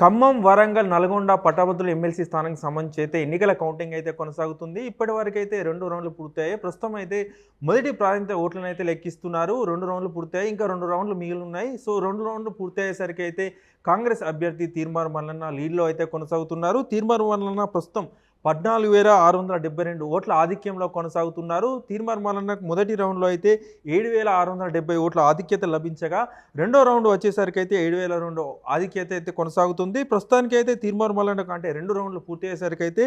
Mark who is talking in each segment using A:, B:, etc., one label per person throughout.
A: ఖమ్మం వరంగల్ నల్గొండ పట్టభద్రుల ఎమ్మెల్సీ స్థానానికి సంబంధించి అయితే ఎన్నికల కౌంటింగ్ అయితే కొనసాగుతుంది. ఇప్పటి వరకు అయితే రెండు రౌండ్లు పూర్తయ్యాయి. ప్రస్తుతం అయితే మొదటి ప్రాధాన్యత ఓట్లను అయితే లెక్కిస్తున్నారు. రెండు రౌండ్లు పూర్తయ్యాయి. ఇంకా రెండు రౌండ్లు మిగిలి ఉన్నాయి. సో రెండు రౌండ్లు పూర్తయ్యేసరికి అయితే కాంగ్రెస్ అభ్యర్థి తీర్మార్ మల్లన్న లీడ్లో అయితే కొనసాగుతున్నారు. తీర్మార్ మల్లన్న ప్రస్తుతం పద్నాలుగు వేల ఆరు వందల డెబ్బై రెండు ఓట్ల ఆధిక్యంలో కొనసాగుతున్నారు. తీర్మార్ మల్లన్నకు మొదటి రౌండ్లో అయితే ఏడు వేల ఆరు వందల డెబ్బై ఓట్ల ఆధిక్యత లభించగా రెండో రౌండ్ వచ్చేసరికి అయితే ఏడు వేల రెండు ఆధిక్యత అయితే కొనసాగుతుంది. ప్రస్తుతానికి అయితే తీర్మార్ మల్లన్నకు అంటే రెండు రౌండ్లు పూర్తి అయ్యేసరికి అయితే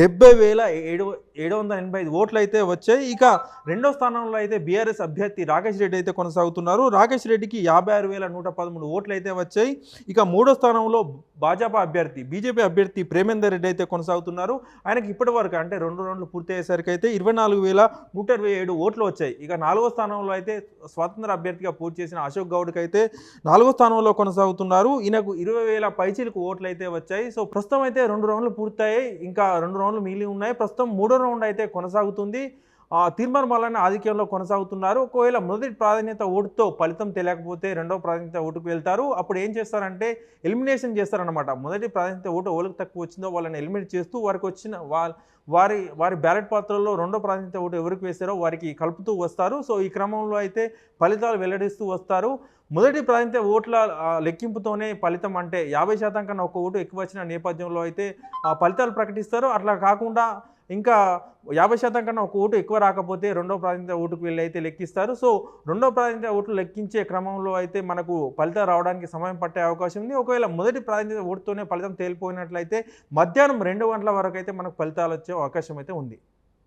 A: డెబ్బై వేల ఏడు ఏడు వందల ఎనభై ఐదు ఓట్లు అయితే వచ్చాయి. ఇక రెండో స్థానంలో అయితే బీఆర్ఎస్ అభ్యర్థి రాకేష్ రెడ్డి అయితే కొనసాగుతున్నారు. రాకేష్ రెడ్డికి యాభై ఆరు వేల నూట పదమూడు ఓట్లు అయితే వచ్చాయి. ఇక మూడో స్థానంలో భాజపా అభ్యర్థి బీజేపీ అభ్యర్థి ప్రేమేందర్ రెడ్డి అయితే కొనసాగుతున్నారు. ఆయనకి ఇప్పటి వరకు అంటే రెండు రౌండ్లు పూర్తి అయ్యేసరికి అయితే ఇరవై నాలుగు వేల నూట ఇరవై ఏడు ఓట్లు వచ్చాయి. ఇక నాలుగో స్థానంలో అయితే స్వతంత్ర అభ్యర్థిగా పూర్తి చేసిన అశోక్ గౌడ్కి అయితే నాలుగో స్థానంలో కొనసాగుతున్నారు. ఈయనకు ఇరవై వేల పైచీలకు ఓట్లు అయితే వచ్చాయి. సో ప్రస్తుతం అయితే రెండు రౌండ్లు పూర్తయ్యాయి. ఇంకా రెండు రౌండ్లు మిగిలి ఉన్నాయి. ప్రస్తుతం మూడో రౌండ్ అయితే కొనసాగుతుంది. ఆ, వలన ఆధిక్యంలో కొనసాగుతున్నారు. ఒకవేళ మొదటి ప్రాధాన్యత ఓటుతో ఫలితం తెలియకపోతే రెండో ప్రాధాన్యత ఓటుకు వెళ్తారు. అప్పుడు ఏం చేస్తారంటే ఎలిమినేషన్ చేస్తారనమాట మొదటి ప్రాధాన్యత ఓటు ఎవరికి తక్కువ వచ్చిందో వాళ్ళని ఎలిమినేట్ చేస్తూ వారికి వచ్చిన వారి వారి బ్యాలెట్ పాత్రల్లో రెండో ప్రాధాన్యత ఓటు ఎవరికి వేశారో వారికి కలుపుతూ వస్తారు. సో ఈ క్రమంలో అయితే ఫలితాలు వెల్లడిస్తూ వస్తారు. మొదటి ప్రాధాన్యత ఓట్ల లెక్కింపుతోనే ఫలితం అంటే యాభై శాతం కన్నా ఒక ఓటు ఎక్కువ వచ్చిన నేపథ్యంలో అయితే ఆ ఫలితాలు ప్రకటిస్తారు. అట్లా కాకుండా ఇంకా యాభై శాతం కన్నా ఒక ఓటు ఎక్కువ రాకపోతే రెండో ప్రాధాన్యత ఓటుకు వెళ్ళి అయితే లెక్కిస్తారు. సో రెండో ప్రాధాన్యత ఓట్లు లెక్కించే క్రమంలో అయితే మనకు ఫలితం రావడానికి సమయం పట్టే అవకాశం ఉంది. ఒకవేళ మొదటి ప్రాతినిధ్య ఓటుతోనే ఫలితం తేలిపోయినట్లయితే మధ్యాహ్నం రెండు గంటల వరకు అయితే మనకు ఫలితాలు వచ్చే అవకాశం అయితే ఉంది.